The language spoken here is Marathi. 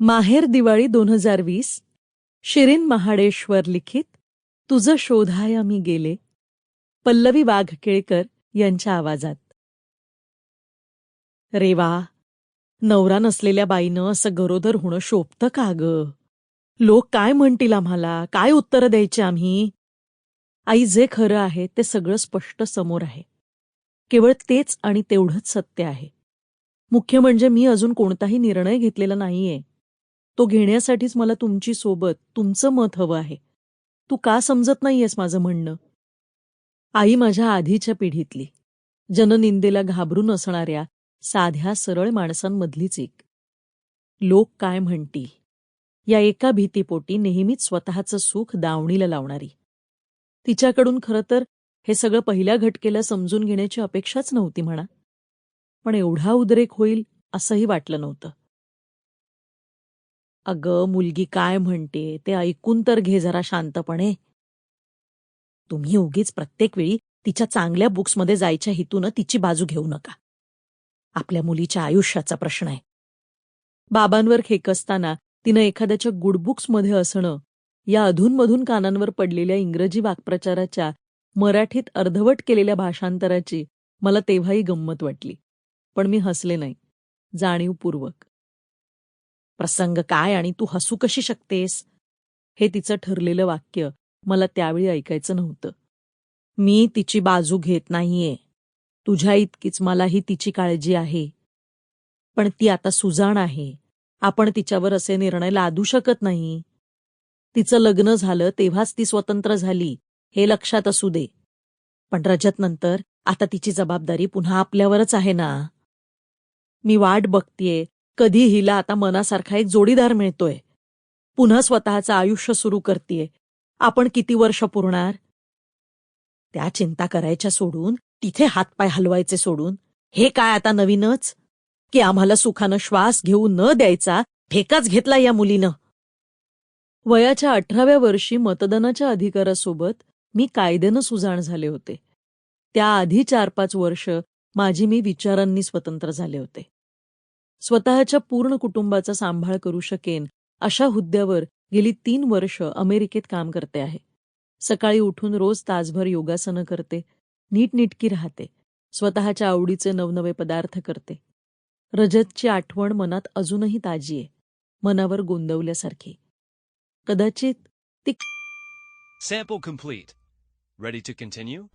माहेर दिवाळी दोन हजार वीस. शिरीन महाडेश्वर लिखित तुझं शोधाया मी गेले. पल्लवी वाघकेळकर यांच्या आवाजात. रेवा नवरा नसलेल्या बाईनं असं गरोदर होणं शोभतं का ग? लोक काय म्हणतील आम्हाला? काय उत्तरं द्यायची आम्ही? आई जे खरं आहे ते सगळं स्पष्ट समोर आहे. केवळ तेच आणि तेवढंच सत्य आहे. मुख्य म्हणजे मी अजून कोणताही निर्णय घेतलेला नाहीये. तो घेण्यासाठीच मला तुमची सोबत तुमचं मत हवं आहे. तू का समजत नाहीयेस माझं म्हणणं? आई माझ्या आधीच्या पिढीतली. जननिंदेला घाबरून असणाऱ्या साध्या सरळ माणसांमधलीच एक. लोक काय म्हणतील? या एका भीतीपोटी नेहमीच स्वतःचं सुख दावणीला लावणारी. तिच्याकडून खरं तर हे सगळं पहिल्या घटकेला समजून घेण्याची अपेक्षाच नव्हती म्हणा. पण एवढा उद्रेक होईल असंही वाटलं नव्हतं. अगं मुलगी काय म्हणते ते ऐकून तर घे जरा शांतपणे. तुम्ही उगीच प्रत्येक वेळी तिच्या चांगल्या बुक्समध्ये जायच्या हेतून तिची बाजू घेऊ नका. आपल्या मुलीच्या आयुष्याचा प्रश्न आहे. बाबांवर खेकसताना तिनं एखाद्याच्या गुडबुक्समध्ये असणं या अधूनमधून कानांवर पडलेल्या इंग्रजी वाक्प्रचाराच्या मराठीत अर्धवट केलेल्या भाषांतराची मला तेव्हाही गंमत वाटली. पण मी हसले नाही. जाणीवपूर्वक. प्रसंग काय आणि तू हसू कशी शकतेस? हे तिचं ठरलेलं वाक्य मला त्यावेळी ऐकायचं नव्हतं. मी तिची बाजू घेत नाहीये. तुझ्या इतकीच मलाही तिची काळजी आहे. पण ती आता सुजाण आहे. आपण तिच्यावर असे निर्णय लादू शकत नाही. तिचं लग्न झालं तेव्हाच ती स्वतंत्र झाली हे लक्षात असू दे. पण रजत नंतर आता तिची जबाबदारी पुन्हा आपल्यावरच आहे ना? मी वाट बघतीये कधी हिला आता मनासारखा एक जोडीदार मिळतोय. पुन्हा स्वतःचं आयुष्य सुरू करतीये. आपण किती वर्ष पुरणार? त्या चिंता करायच्या सोडून तिथे हातपाय हलवायचे सोडून हे काय आता नवीनच? की आम्हाला सुखानं श्वास घेऊ न द्यायचा ठेकाच घेतला या मुलीनं? वयाच्या अठराव्या वर्षी मतदानाच्या अधिकारासोबत मी कायद्यानं सुजाण झाले होते. त्याआधी चार पाच वर्ष माझी मी विचारांनी स्वतंत्र झाले होते. स्वतःच्या पूर्ण कुटुंबाचा सांभाळ करू शकेन अशा हुद्द्यावर गेली तीन वर्ष अमेरिकेत काम करते आहे. सकाळी उठून रोज तासभर योगासनं करते नीटनिटकी राहते स्वतःच्या आवडीचे नवनवे पदार्थ करते. रजतची आठवण मनात अजूनही ताजी आहे मनावर गोंदवल्यासारखी. कदाचित ती sample complete. Ready to continue